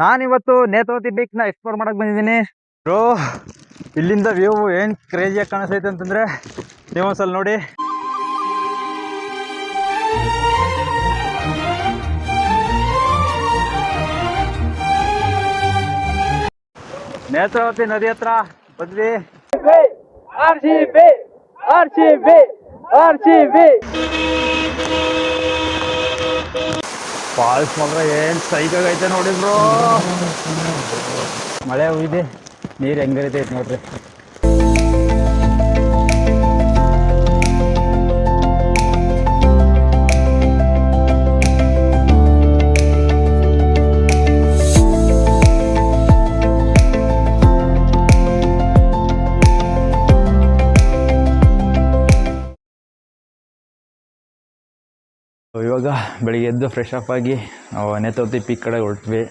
ನಾನಿವತ್ತು ನೇತ್ರಾವತಿ ನ ಎಕ್ಸ್ಪ್ಲೋರ್ ಮಾಡಕ್ ಬಂದಿದ್ದೀನಿ. ಬ್ರೋ ಇಲ್ಲಿಂದ ವ್ಯೂ ಏನು ಕ್ರೇಜಿಯಾಗಿ ಕಾಣಿಸ್ತೈತೆ ಅಂತಂದ್ರೆ ನೀವೊಂದ್ಸಲ ನೋಡಿ. ನೇತ್ರಾವತಿ ನದಿ ಹತ್ರ ಬಂದ್ವಿ. ಫಾಲ್ಸ್ ಮಾತ್ರ ಏನ್ ಸೈಕಾಗೈತೆ ನೋಡಿ ಬ್ರೋ. ಮಳೆ ಹುಯ್ದೆ ನೀರು ಹೆಂಗರಿತೈತೆ ನೋಡ್ರಿ. ಇವಾಗ ಬೆಳಿಗ್ಗೆ ಎದ್ದು ಫ್ರೆಶ್ ಅಪ್ ಆಗಿ ನಾವು ಪೀಕ್ ಕಡೆ ಹೊರಟ್ವಿ.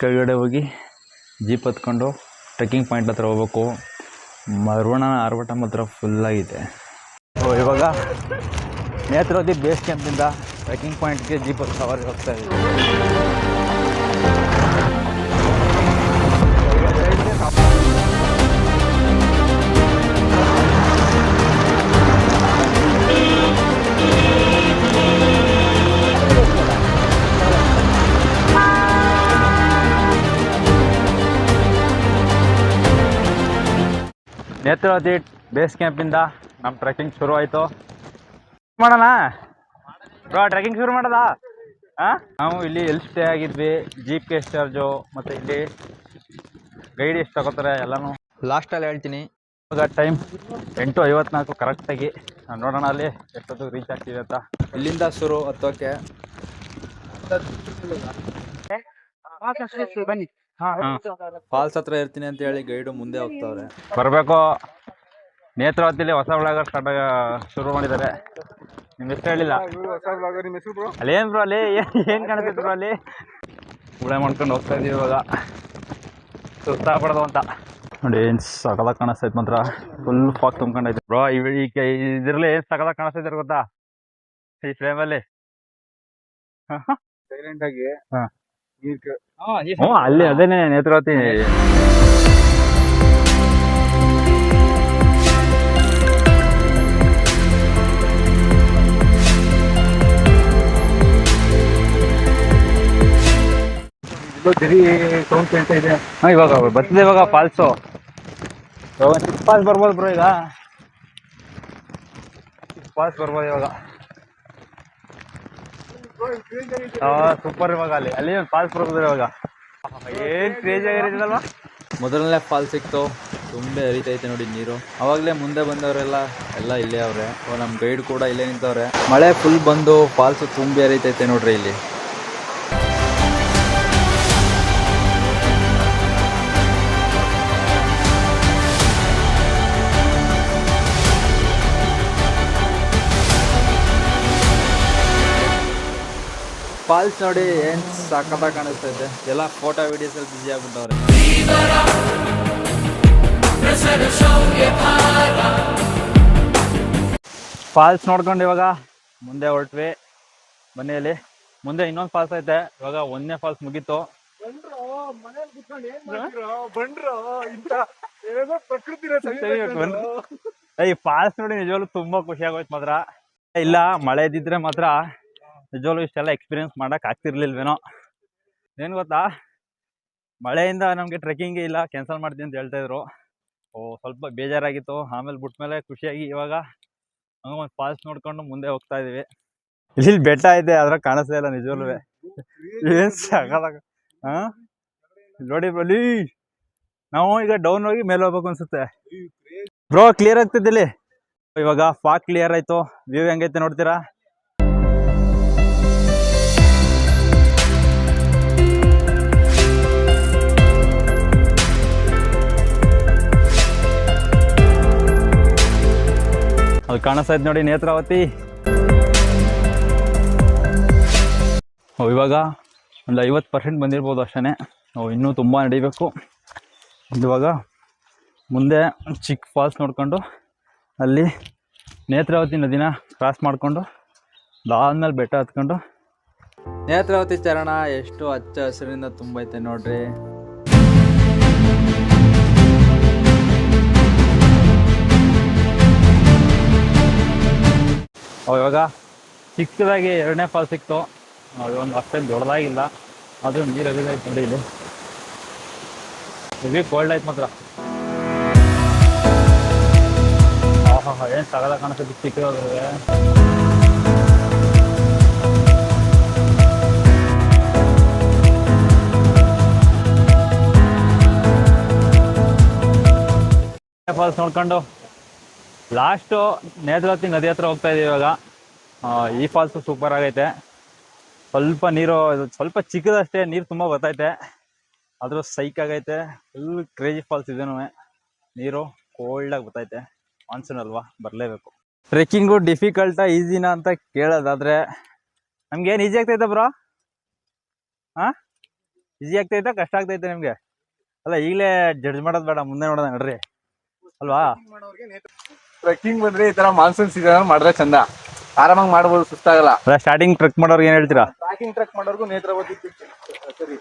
ಕೆಳಗಡೆ ಹೋಗಿ ಜೀಪ್ ಹತ್ಕೊಂಡು ಟ್ರೆಕ್ಕಿಂಗ್ ಪಾಯಿಂಟ್ ಹತ್ರ ಹೋಗ್ಬೇಕು. ಮರುವಣ ಆರ್ವಟ ಮಾತ್ರ ಫುಲ್ಲಾಗಿದೆ ಸೊ ಇವಾಗ ನೇತ್ರಾವತಿ ಬೇಸ್ ಕ್ಯಾಂಪಿಂದ ಟ್ರೆಕ್ಕಿಂಗ್ ಪಾಯಿಂಟ್ಗೆ ಜೀಪ್ ಸವಾರಿ ಹೋಗ್ತಾ ಇದ್ದೀವಿ. ನೇತ್ರಾವತಿ ಬೇಸ್ ಕ್ಯಾಂಪಿಂದ ನಮ್ಮ ಟ್ರೆಕ್ಕಿಂಗ್ ಶುರು ಆಯಿತು. ಮಾಡೋಣ? ಬ್ರೋ ಟ್ರೆಕ್ಕಿಂಗ್ ಶುರು ಮಾಡೋದಾ? ಹಾಂ ನಾವು ಇಲ್ಲಿ ಎಲ್ಲಿ ಸ್ಟೇ ಆಗಿದ್ವಿ ಜೀಪ್ ಕೆ ಚಾರ್ಜು ಮತ್ತು ಇಲ್ಲಿ ಗೈಡ್ ಎಷ್ಟು ತಗೋತಾರೆ ಎಲ್ಲನೂ. ಲಾಸ್ಟಲ್ಲಿ ಹೇಳ್ತೀನಿ. ಇವಾಗ ಟೈಮ್ ಎಂಟು ಐವತ್ನಾಲ್ಕು ಕರೆಕ್ಟಾಗಿ ನೋಡೋಣ ಅಲ್ಲಿ ಎಷ್ಟೊತ್ತು ರೀಚ್ ಆಗ್ತೀವಿ ಅಂತ. ಇಲ್ಲಿಂದ ಶುರು ಹತ್ತೋಕೆ. ಬನ್ನಿ. ಫಾಲ್ಸ್ ಹತ್ರ ಇರ್ತೀನಿ ಅಂತ ಹೇಳಿ ಗೈಡ್ ಮುಂದೆ ಹೋಗ್ತಾವ್ರೆ. ಬರಬೇಕು. ನೇತ್ರಾವತಿಲಿ ಹೊಸ ಬ್ಲಾಗರ್ ಸ್ಟಾರ್ಟ್ ಶುರು ಮಾಡಿದ್ದಾರೆ. ನಿಮ್ ಹೆಸರು ಹೇಳಿಲ್ಲ? ಅಲ್ಲಿ ಏನ್ ಬ್ರೋ ಅಲ್ಲಿ ಏನ್- ಕಾಣಿಸ್ತಿದ್ರು ಬ್ರೋ ಅಲ್ಲಿ? ಉಳೆ ಮಾಡ್ಕೊಂಡು ಹೋಗ್ತಾ ಇದೀವಿ ಇವಾಗ. ಸುತ್ತಾಗ್ಬಾರ್ದು ಅಂತ. ನೋಡಿ ಏನು ಸಕಲ ಕಾಣಿಸ್ತೈತೆ ಮಾತ್ರ. ಫುಲ್ ಫಾಕ್ ತುಂಬ್ಕೊಂಡೈತೆ ಬ್ರೋ ಈಗ ಇದ್ರಲ್ಲಿ ಏನ್ ಸಕಲ ಕಾಣಿಸ್ತೈತೆ ಗೊತ್ತಾ? ಈ ಫ್ರೇಮಲ್ಲಿ ಸೈಲೆಂಟ್ ಆಗಿ. ಹ್ಞೂ ಅಲ್ಲಿ ಅದೇನೆ ನೇತ್ರಾವತಿ. ಸೌಂಡ್ ಕೇಳ್ತಾ ಇದೆ. ಹಾ ಇವಾಗ ಬರ್ತದೆ ಇವಾಗ ಫಾಲ್ಸು. ಇವಾಗ ಚಿಕ್ಕ ಫಾಲ್ಸ್ ಬರ್ಬೋದು ಬ್ರೋ ಈಗ. ಚಿಕ್ಕ ಫಾಲ್ಸ್ ಬರ್ಬೋದು ಇವಾಗ. ಸೂಪರ್ ಇವಾಗ ಅಲ್ಲಿ. ಅಲ್ಲಿ ಫಾಲ್ಸ್ ಬರ್ಬೋದು ಇವಾಗ? ಏನ್ ಕ್ರೇಜ್ ಆಗಿರೋದಲ್ವಾ ಮೊದಲನೇ ಫಾಲ್ಸ್ ಸಿಕ್ತು. ತುಂಬೆ ಹರಿತೈತೆ ನೋಡಿ ನೀರು. ಅವಾಗಲೇ ಮುಂದೆ ಬಂದವರೆಲ್ಲ ಎಲ್ಲ ಇಲ್ಲೇ ಅವ್ರೆ. ನಮ್ಮ ಗೈಡ್ ಕೂಡ ಇಲ್ಲೇ ನಿಂತವ್ರೆ. ಮಳೆ ಫುಲ್ ಬಂದು ಫಾಲ್ಸ್ ತುಂಬಿ ಹರಿತೈತೆ ನೋಡ್ರಿ ಇಲ್ಲಿ. ಫಾಲ್ಸ್ ನೋಡಿ ಏನ್ ಸಖತ್ತಾಗಿ ಕಾಣಿಸ್ತೈತೆ ಎಲ್ಲ ಫೋಟೋ ವಿಡಿಯೋಸ್ ಅಲ್ಲಿ ಬಿಜಿ ಆಗ್ಬಿಟ್ಟವ್ರೆ. ಫಾಲ್ಸ್ ನೋಡ್ಕೊಂಡು ಇವಾಗ ಮುಂದೆ ಹೊರಟ್ವಿ ಮನೆಯಲ್ಲಿ. ಮುಂದೆ ಇನ್ನೊಂದು ಫಾಲ್ಸ್ ಐತೆ. ಇವಾಗ ಒಂದನೇ ಫಾಲ್ಸ್ ಮುಗೀತು. ಈ ಫಾಲ್ಸ್ ನೋಡಿ ನಿಜವಾಗ್ಲೂ ತುಂಬಾ ಖುಷಿ ಆಗೋಯ್ತು ಮಾತ್ರ. ಇಲ್ಲ ಮಳೆ ಇದ್ದಿದ್ರೆ ಮಾತ್ರ ನಿಜವಾಗ್ಲೂ ಇಷ್ಟೆಲ್ಲ ಎಕ್ಸ್ಪೀರಿಯನ್ಸ್ ಮಾಡೋಕೆ ಆಗ್ತಿರ್ಲಿಲ್ವೇನೋ? ಏನು ಗೊತ್ತಾ? ಮಳೆಯಿಂದ ನಮಗೆ ಟ್ರೆಕ್ಕಿಂಗ್ ಇಲ್ಲ ಕ್ಯಾನ್ಸಲ್ ಮಾಡ್ತೀನಿ ಅಂತ ಹೇಳ್ತಾಯಿದ್ರು ಓ, ಸ್ವಲ್ಪ ಬೇಜಾರಾಗಿತ್ತು. ಆಮೇಲೆ ಬಿಟ್ಮೇಲೆ ಖುಷಿಯಾಗಿ ಇವಾಗ ಹಂಗೆ ಒಂದು ಫಾಲ್ಸ್ ನೋಡ್ಕೊಂಡು ಮುಂದೆ ಹೋಗ್ತಾ ಇದೀವಿ. ಇಲ್ಲಿ ಬೆಟ್ಟ ಇದೆ ಅದ್ರ ಕಾಣಿಸ್ತಾ ಇಲ್ಲ ನಿಜವಾಗ್ಲೂ. ಏನು ಸಾಕಲ್ಲ ಹಾಂ ನೋಡಿ ಬಲಿ ನಾವು ಈಗ ಡೌನ್ ಹೋಗಿ ಮೇಲೆ ಹೋಗ್ಬೇಕು ಅನ್ಸುತ್ತೆ. ಬ್ರೋ ಕ್ಲಿಯರ್ ಆಗ್ತಿದ್ದಿಲ್ಲಿ? ಇವಾಗ ಫಾಗ್ ಕ್ಲಿಯರ್ ಆಯಿತು. ವ್ಯೂ ಹೆಂಗೈತೆ ನೋಡ್ತೀರಾ? ಅದು ಕಾಣಿಸ್ತಾ ನೋಡಿ ನೇತ್ರಾವತಿ. ಇವಾಗ ಒಂದು ಐವತ್ತು ಪರ್ಸೆಂಟ್ ಬಂದಿರ್ಬೋದು ಅಷ್ಟೇ ನಾವು ಇನ್ನೂ ತುಂಬ ನಡಿಬೇಕು. ಇವಾಗ ಮುಂದೆ ಚಿಕ್ಕ ಫಾಲ್ಸ್ ನೋಡಿಕೊಂಡು ಅಲ್ಲಿ ನೇತ್ರಾವತಿ ನದಿನ ಕ್ರಾಸ್ ಮಾಡಿಕೊಂಡು ಅದಾದ್ಮೇಲೆ ಬೆಟ್ಟ ಹತ್ಕೊಂಡು. ನೇತ್ರಾವತಿ ಚರಣ ಎಷ್ಟು ಹಚ್ಚ ಹಸಿರಿಂದ ತುಂಬೈತೆ ನೋಡ್ರಿ. ಅವ್ ಇವಾಗ ಚಿಕ್ಕದಾಗಿ ಎರಡನೇ ಫಾಲ್ ಸಿಕ್ತು. ಒಂದು ಅಷ್ಟೇನು ದೊಡ್ಡದಾಗಿಲ್ಲ. ಅದು ನೀರು ಹರಿದೈತೆ ನೋಡಿ ಇಲ್ಲಿ. ಕೋಲ್ಡ್ ಆಯ್ತು ಮಾತ್ರ. ಆಹಾ, ಏನು ತಗದ ಕಾಣಿಸ್ತದೆ ಚಿಕ್ಕದಾದ್ರೆ ಫಾಲ್ಸ್ ನೋಡ್ಕೊಂಡು. ಲಾಸ್ಟು ನೇತ್ರಾವತಿ ನದಿ ಹತ್ರ ಹೋಗ್ತಾ ಇದೀವಿ ಇವಾಗ. ಈ ಫಾಲ್ಸ್ ಸೂಪರ್ ಆಗೈತೆ. ಸ್ವಲ್ಪ ನೀರು, ಸ್ವಲ್ಪ ಚಿಕ್ಕದಷ್ಟೇ, ನೀರು ತುಂಬ ಬರ್ತೈತೆ. ಆದ್ರೂ ಸೈಕ್ ಆಗೈತೆ. ಫುಲ್ ಕ್ರೇಜಿ ಫಾಲ್ಸ್ ಇದೇನು. ನೀರು ಕೋಲ್ಡಾಗಿ ಬರ್ತೈತೆ. ಮಾನ್ಸೂನ್ ಅಲ್ವಾ? ಬರಲೇಬೇಕು. ಟ್ರೆಕ್ಕಿಂಗು ಡಿಫಿಕಲ್ಟಾ ಈಸಿನಾ ಅಂತ ಕೇಳೋದಾದ್ರೆ, ನಮ್ಗೆ ಈಜಿ ಈಸಿ ಆಗ್ತೈತೆ ಬ್ರೋ ಹಾಂ ಈಸಿ ಆಗ್ತೈತೆ? ಕಷ್ಟ ಆಗ್ತೈತೆ ನಿಮಗೆ? ಅಲ್ಲ, ಈಗಲೇ ಜಡ್ಜ್ ಮಾಡೋದು ಬೇಡ, ಮುಂದೆ ನೋಡೋದ ನಡ್ರಿ. ಅಲ್ವಾ? ಟ್ರೆಕ್ಕಿಂಗ್ ಬಂದ್ರೆ ಈ ತರ ಮಾನ್ಸೂನ್ ಸೀಸನ್ ಮಾಡಿದ್ರೆ ಚಂದ. ಆರಾಮಾಗಿ ಮಾಡ್ಬೋದು ಸುಸ್ತಾಗಲ್ಲ. ಸ್ಟಾರ್ಟಿಂಗ್ ಟ್ರೆಕ್ ಮಾಡೋರ್ಗೆ ಏನು ಹೇಳ್ತೀರಾ? ಟ್ರ್ಯಾಕಿಂಗ್ ಟ್ರೆಕ್ ಮಾಡೋರ್ಗು ನೇತ್ರ ಸರಿ.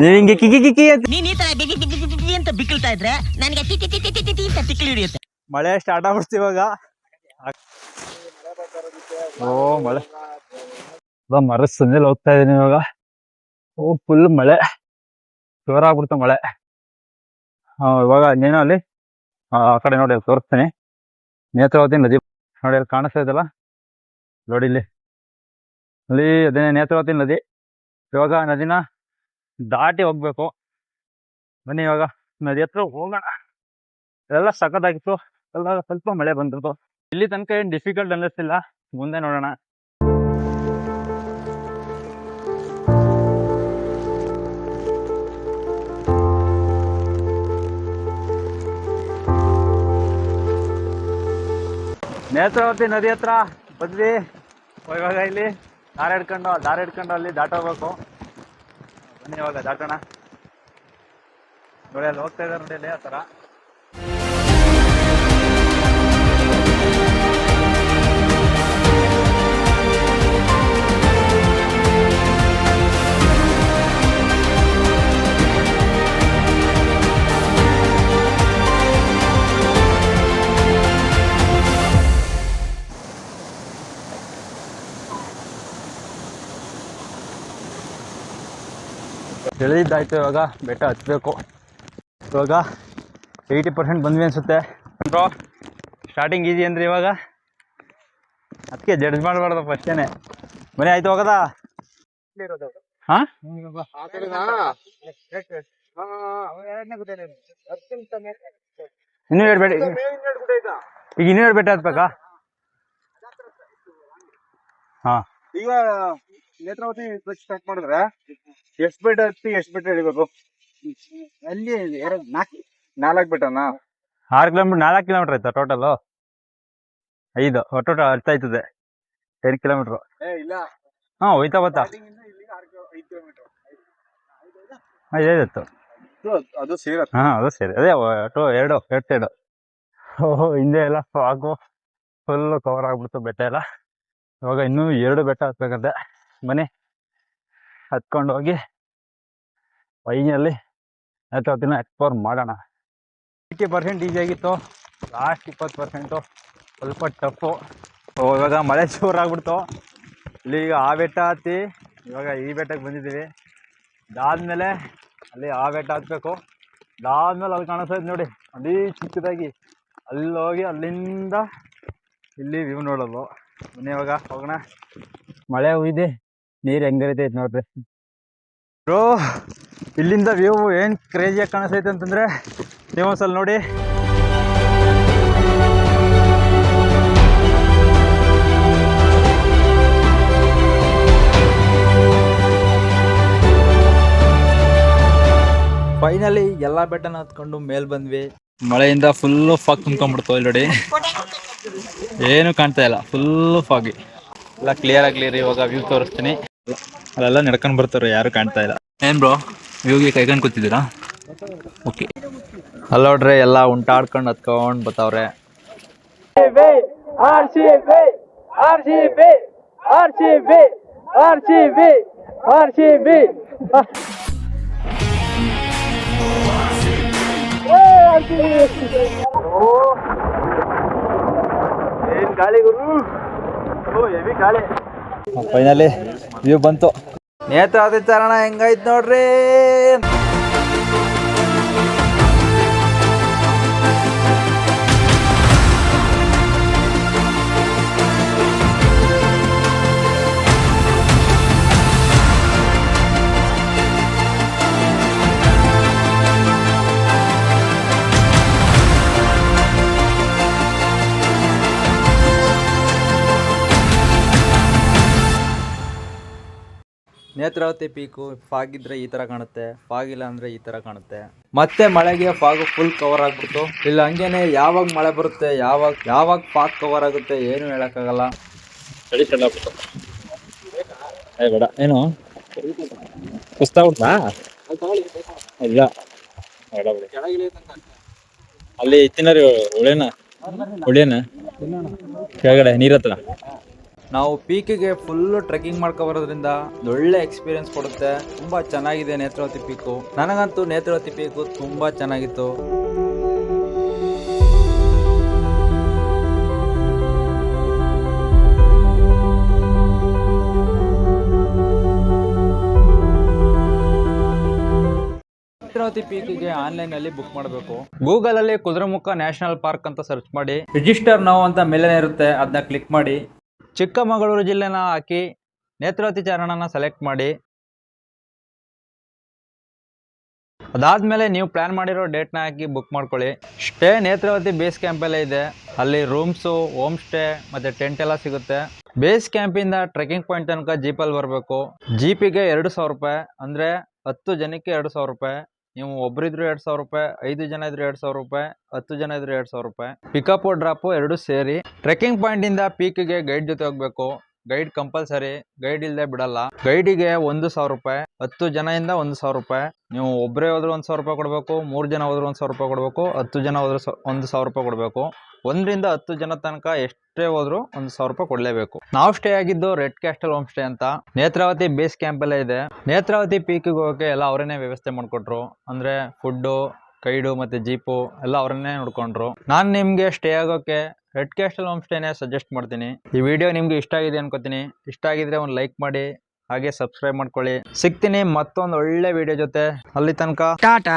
ನೀವು ಹಿಂಗೆ ಕಿಕಿ ಕಿಕಿ ಅಂತ ನೀನ್ ಈ ತರ ಅಂತ ಬಿಕ್ಕಳ್ತಾ ಇದ್ರೆ ನನಗೆ ಟಿ ಟಿ ಟಿ ಟಿ ಟಿ ಟಿ ಅಂತ ತಿಕ್ಲಿ ಹಿಡಿಯುತ್ತೆ. ಮಳೆ ಸ್ಟಾರ್ಟ್ ಆಗ್ಬಿಡ್ತು ಇವಾಗ. ಓ ಮಳೆ. ಮರದ ಸಂಜೆಲಿ ಹೋಗ್ತಾ ಇದೀನಿ ಇವಾಗ. ಓ ಫುಲ್ ಮಳೆ. ಜೋರಾಗ್ಬಿಡ್ತು ಮಳೆ. ಹಾ ಇವಾಗ ಇನ್ನೇನೋ ಅಲ್ಲಿ? ಆ ಕಡೆ ನೋಡಿ ಅಲ್ಲಿ ತೋರಿಸ್ತೀನಿ. ನೇತ್ರಾವತಿ ನದಿ ನೋಡಿ, ಅಲ್ಲಿ ಕಾಣಿಸ್ತಾ ಇದೆಯಲ್ಲ? ನೋಡಿ ಇಲ್ಲಿ. ಅಲ್ಲಿ ಅದೇ ನೇತ್ರಾವತಿ ನದಿ. ಇವಾಗ ನದಿನ ದಾಟಿ ಹೋಗ್ಬೇಕು. ಬನ್ನಿ ಇವಾಗ. ನದಿ ಹತ್ರ ಹೋಗೋಣ. ಎಲ್ಲ ಸಖತ್ತಾಗಿತ್ತು. ಎಲ್ಲ ಸ್ವಲ್ಪ ಮಳೆ ಬಂದಿತ್ತು. ಇಲ್ಲಿ ತನಕ ಏನು ಡಿಫಿಕಲ್ಟ್ ಅನ್ನಿಸ್ತಿಲ್ಲ. ಮುಂದೆ ನೋಡೋಣ. ನೇತ್ರಾವತಿ ನದಿ ಹತ್ರ ಬಂದ್ವಿ. ಇವಾಗ ಇಲ್ಲಿ ದಾರ ಹಿಡ್ಕೊಂಡು ದಾರ ಹಿಡ್ಕೊಂಡು ಅಲ್ಲಿ ದಾಟೋಗ್ಬೇಕು ಬನ್ನಿ ಇವಾಗ ದಾಟೋಣ. ನೋಡಿ, ಅಲ್ಲಿ ಹೋಗ್ತಾ ಇದ್ದಾರೆ ನೋಡಿ ಅಲ್ಲಿ ಆ ಥರ. ತಿಳಿದಿದ್ದಾಯ್ತು ಇವಾಗ. ಬೆಟ್ಟ ಹತ್ತಬೇಕು ಇವಾಗ ಏಯ್ಟಿ ಪರ್ಸೆಂಟ್ ಬಂದ್ವಿ ಅನ್ಸುತ್ತೆ. ಬ್ರೋ ಸ್ಟಾರ್ಟಿಂಗ್ ಈಸಿ ಅಂದ್ರೆ ಇವಾಗ ಅದಕ್ಕೆ ಜಡ್ಜ್ ಮಾಡಬಾರ್ದು ಫಸ್ಟೇನೆ ಮನೆ ಆಯ್ತು ಹೋಗದಾ? ಹಾ? ಇನ್ನೂ ಎರಡು ಬೆಟ್ಟ ಈಗ ಇನ್ನೂ ಎರಡು ಬೆಟ್ಟ ಹತ್ಬೇಕಾ? ಹಾ. ಈಗ ನೇತ್ರಾವತಿ ಸ್ಟಾರ್ಟ್ ಮಾಡಿದ್ರೆ ಎಷ್ಟು ಬೆಟ್ಟ ಹತ್ತಿ ಎಷ್ಟು ಬೆಟ್ಟ ಇಳಿಬೇಕು ಅಲ್ಲಿ ಎರಡು ನಾಲ್ಕು ನಾಲ್ಕು ಬೆಟ್ಟನಾ ಆರು ಕಿಲೋಮೀಟರ್ ನಾಲ್ಕು ಕಿಲೋಮೀಟರ್ ಆಯ್ತಾ ಟೋಟಲ್ ಐದು ಟೋಟಲ್ ಅರ್ಥ ಆಯ್ತದೆ. ಟೆನ್ ಕಿಲೋಮೀಟರ್ ಏ ಇಲ್ಲ. ಹಾಂ ಹೋಯ್ತಾ ಬತ್ತಾ ಐದಾಯ್ತು ಅದು ಸೇರ ಹಾಂ ಅದು ಸೇರಿ ಅದೇ ಟು ಎರಡು ಎರಡು ಸೈಡು ಓಹೋ ಹಿಂದೆ ಎಲ್ಲ ಫಾಗು ಫುಲ್ ಕವರ್ ಆಗ್ಬಿಡ್ತು ಬೆಟ್ಟ ಎಲ್ಲ. ಇವಾಗ ಇನ್ನೂ ಎರಡು ಬೆಟ್ಟ ಹತ್ಬೇಕಂತೆ. ಬನ್ನಿ ಹತ್ಕೊಂಡು ಹೋಗಿ ಫೈನಲ್ಲಿ ಹತ್ತಿನ ಎಕ್ಸ್ಪ್ಲೋರ್ ಮಾಡೋಣ. ಏಯ್ಟಿ ಪರ್ಸೆಂಟ್ ಈಸಿ ಆಗಿತ್ತು. ಲಾಸ್ಟ್ ಇಪ್ಪತ್ತು ಪರ್ಸೆಂಟು ಸ್ವಲ್ಪ ಟಫು ಇವಾಗ ಮಳೆ ಜೋರಾಗ್ಬಿಡ್ತು ಇಲ್ಲಿ ಈಗ ಆ ಬೆಟ್ಟ ಹತ್ತಿ, ಇವಾಗ ಈ ಬೆಟ್ಟಕ್ಕೆ ಬಂದಿದ್ದೀವಿ. ಮೇಲೆ ಅಲ್ಲಿ ಆ ಬೆಟ್ಟ ಹತ್ಬೇಕು. ಅದಾದ್ಮೇಲೆ ಅಲ್ಲಿ ಕಾಣಿಸ್ತೈತೆ ನೋಡಿ ಅಲ್ಲಿ ಚಿಕ್ಕದಾಗಿ. ಅಲ್ಲಿ ಹೋಗಿ ಅಲ್ಲಿಂದ ಇಲ್ಲಿ ವ್ಯೂ ನೋಡೋದು. ಮನೆ ಇವಾಗ ಹೋಗೋಣ. ಮಳೆ ಹುಯ್ದು ನೀರು ಹೆಂಗರಿತೈತೆ ನೋಡ್ರಿ. ಬ್ರೋ, ಇಲ್ಲಿಂದ ವ್ಯೂ ಏನು ಕ್ರೇಜಿಯಾಗಿ ಕಾಣಿಸ್ತೈತೆ ಅಂತಂದ್ರೆ, ನೀವು ಒಂದ್ಸಲ ನೋಡಿ. ಫೈನಲಿ ಎಲ್ಲ ಬೆಟ್ಟನ ಹತ್ಕೊಂಡು ಮೇಲ್ ಬಂದ್ವಿ. ಮಳೆಯಿಂದ ಫುಲ್ ಫಾಗ್ ತುಂಬ್ಕೊಂಡ್ಬಿಡ್ತು ಇಲ್ಲಿ ನೋಡಿ ಏನು ಕಾಣ್ತಾ ಇಲ್ಲ ಫುಲ್ ಫಾಗಿ ಎಲ್ಲ ಕ್ಲಿಯರ್ ಆಗಲಿ ಇವಾಗ ವ್ಯೂ ತೋರಿಸ್ತೀನಿ. ಅಲ್ಲೆಲ್ಲ ನಡ್ಕೊಂಡು ಬರ್ತಾರೆ ಯಾರು ಕಾಣ್ತಾ ಇಲ್ಲ. ಏನ್ ಬ್ರೋ ಇವಾಗ ಕೈಕೊಂಡು ಕೂತಿದ್ದೀರಾ? ಓಕೆ ಅಲ್ಲೋಡ್ರೆ ಎಲ್ಲ ಉಂಟಾಡ್ಕೊಂಡು ಹತ್ಕೊಂಡು ಬರ್ತಾವ್ರೆ RCB, RCB, RCB, R C B R C B ಏನ್ ಗಾಳಿ ಗುರು? ಓ ಹೆವಿ ಗಾಳಿ. ಫೈನಲಿ ವ್ಯೂ ಬಂತು. ನೇತ್ರಾವತಿ ಚಾರಣ ಹೆಂಗೈತ್ ನೋಡ್ರಿ? ನೇತ್ರಾವತಿ ಪೀಕು, ಫಾಗ್ ಇದ್ರೆ ಈ ತರ ಕಾಣುತ್ತೆ, ಫಾಗ್ ಇಲ್ಲ ಅಂದ್ರೆ ಈ ತರ ಕಾಣುತ್ತೆ. ಮತ್ತೆ ಮಳೆಗೆ ಫಾಗ್ ಫುಲ್ ಕವರ್ ಆಗ್ಬಿಡ್ತು. ಇಲ್ಲ, ಹಂಗೇನೆ ಯಾವಾಗ ಮಳೆ ಬರುತ್ತೆ, ಯಾವಾಗ ಯಾವಾಗ ಫಾಗ್ ಕವರ್ ಆಗುತ್ತೆ ಏನು ಹೇಳಕ್ಕಾಗಲ್ಲ. ಬೇಡ. ಏನು? ಇಲ್ಲ. ಅಲ್ಲಿ ತಿನ್ನರಿ ಹುಳೇನ? ಉಳಿಯನ ಕೆಳಗಡೆ, ನೀರ್ ಹತ್ರ? ನಾವು ಪೀಕಿಗೆ ಫುಲ್ಲು ಟ್ರೆಕ್ಕಿಂಗ್ ಮಾಡ್ಕೊ ಬರೋದ್ರಿಂದ ಒಳ್ಳೆ ಎಕ್ಸ್ಪೀರಿಯನ್ಸ್ ಕೊಡುತ್ತೆ. ತುಂಬಾ ಚೆನ್ನಾಗಿದೆ ನೇತ್ರಾವತಿ ಪೀಕು. ನನಗಂತೂ ನೇತ್ರಾವತಿ ಪೀಕು ತುಂಬಾ ಚೆನ್ನಾಗಿತ್ತು. ನೇತ್ರಾವತಿ ಪೀಕಿಗೆ ಆನ್ಲೈನ್ ಅಲ್ಲಿ ಬುಕ್ ಮಾಡಬೇಕು. ಗೂಗಲ್ ಅಲ್ಲಿ ಕುದುರೆಮುಖ ನ್ಯಾಷನಲ್ ಪಾರ್ಕ್ ಅಂತ ಸರ್ಚ್ ಮಾಡಿ. ರಿಜಿಸ್ಟರ್ ನಾವು ಅಂತ ಮೇಲೆ ಇರುತ್ತೆ ಅದನ್ನ ಕ್ಲಿಕ್ ಮಾಡಿ. ಚಿಕ್ಕಮಗಳೂರು ಜಿಲ್ಲೆನ ಹಾಕಿ ನೇತ್ರಾವತಿ ಚಾರಣನ ಸೆಲೆಕ್ಟ್ ಮಾಡಿ. ಅದಾದ್ಮೇಲೆ ನೀವು ಪ್ಲಾನ್ ಮಾಡಿರೋ ಡೇಟ್ನ ಹಾಕಿ ಬುಕ್ ಮಾಡ್ಕೊಳ್ಳಿ. ಸ್ಟೇ ನೇತ್ರಾವತಿ ಬೇಸ್ ಕ್ಯಾಂಪಲ್ಲೇ ಇದೆ. ಅಲ್ಲಿ ರೂಮ್ಸು ಹೋಮ್ ಸ್ಟೇ ಮತ್ತೆ ಟೆಂಟ್ ಎಲ್ಲ ಸಿಗುತ್ತೆ. ಬೇಸ್ ಕ್ಯಾಂಪಿಂದ ಟ್ರೆಕ್ಕಿಂಗ್ ಪಾಯಿಂಟ್ ತನಕ ಜೀಪಲ್ಲಿ ಬರಬೇಕು. ಜೀಪಿಗೆ ಎರಡು ರೂಪಾಯಿ ಅಂದರೆ ಹತ್ತು ಜನಕ್ಕೆ ಎರಡು ಸಾವಿರ ರೂಪಾಯಿ. ನೀವು ಒಬ್ರಿದ್ರು ಎರಡು ಸಾವಿರ ರೂಪಾಯಿ, ಐದು ಜನ ಇದ್ರೆ ಎರಡು ಸಾವಿರ ರೂಪಾಯಿ, ಹತ್ತು ಜನ ಇದ್ರೆ ಎರಡು ಸಾವಿರ ರೂಪಾಯಿ. ಪಿಕಪ್ ಡ್ರಾಪು ಎರಡು ಸೇರಿ. ಟ್ರೆಕ್ಕಿಂಗ್ ಪಾಯಿಂಟ್ ಇಂದ ಪೀಕ್ಗೆ ಗೈಡ್ ಜೊತೆ ಹೋಗ್ಬೇಕು. ಗೈಡ್ ಕಂಪಲ್ಸರಿ ಗೈಡ್ ಇಲ್ಲದೆ ಬಿಡಲ್ಲ. ಗೈಡಿಗೆ ಒಂದು ಸಾವಿರ ರೂಪಾಯಿ, ಹತ್ತು ಜನದಿಂದ ಒಂದು ಸಾವಿರ ರೂಪಾಯಿ. ನೀವು ಒಬ್ಬರೇ ಹೋದ್ರೆ ಒಂದು ಸಾವಿರ ರೂಪಾಯಿ ಕೊಡಬೇಕು, ಮೂರು ಜನ ಹೋದ್ರೆ ಒಂದು ಸಾವಿರ ರೂಪಾಯಿ ಕೊಡಬೇಕು, ಹತ್ತು ಜನ ಹೋದ್ರೆ ಒಂದು ಸಾವಿರ ರೂಪಾಯಿ ಕೊಡಬೇಕು. ಒಂದರಿಂದ ಹತ್ತು ಜನ ತನಕ ಎಷ್ಟೇ ಹೋದ್ರು ಒಂದು ಸಾವಿರ ರೂಪಾಯಿ ಕೊಡಲೇಬೇಕು. ನಾವು ಸ್ಟೇ ಆಗಿದ್ದು ರೆಡ್ ಕ್ಯಾಸ್ಟಲ್ ಹೋಮ್ ಸ್ಟೇ ಅಂತ. ನೇತ್ರಾವತಿ ಬೇಸ್ ಕ್ಯಾಂಪ್ ಕ್ಯಾಂಪಲ್ಲೇ ಇದೆ. ನೇತ್ರಾವತಿ ಪೀಕಿಗೆ ಹೋಗೋಕೆ ಎಲ್ಲ ಅವರನ್ನೇ ವ್ಯವಸ್ಥೆ ಮಾಡಿಕೊಟ್ರು. ಅಂದರೆ ಫುಡ್ಡು ಕೈಡು ಮತ್ತು ಜೀಪು ಎಲ್ಲ ಅವರನ್ನೇ ನೋಡ್ಕೊಂಡ್ರು. ನಾನು ನಿಮಗೆ ಸ್ಟೇ ಆಗೋಕ್ಕೆ ರೆಡ್ ಕ್ಯಾಸ್ಟಲ್ ಹೋಮ್ ಸ್ಟೇನೇ ಸಜೆಸ್ಟ್ ಮಾಡ್ತೀನಿ. ಈ ವಿಡಿಯೋ ನಿಮಗೆ ಇಷ್ಟ ಆಗಿದೆ ಅನ್ಕೋತೀನಿ. ಇಷ್ಟ ಆಗಿದ್ರೆ ಒಂದು ಲೈಕ್ ಮಾಡಿ, ಹಾಗೆ ಸಬ್ಸ್ಕ್ರೈಬ್ ಮಾಡ್ಕೊಳ್ಳಿ. ಸಿಗ್ತೀನಿ ಮತ್ತೊಂದು ಒಳ್ಳೆ ವಿಡಿಯೋ ಜೊತೆ. ಅಲ್ಲಿ ತನಕ ಟಾಟಾ.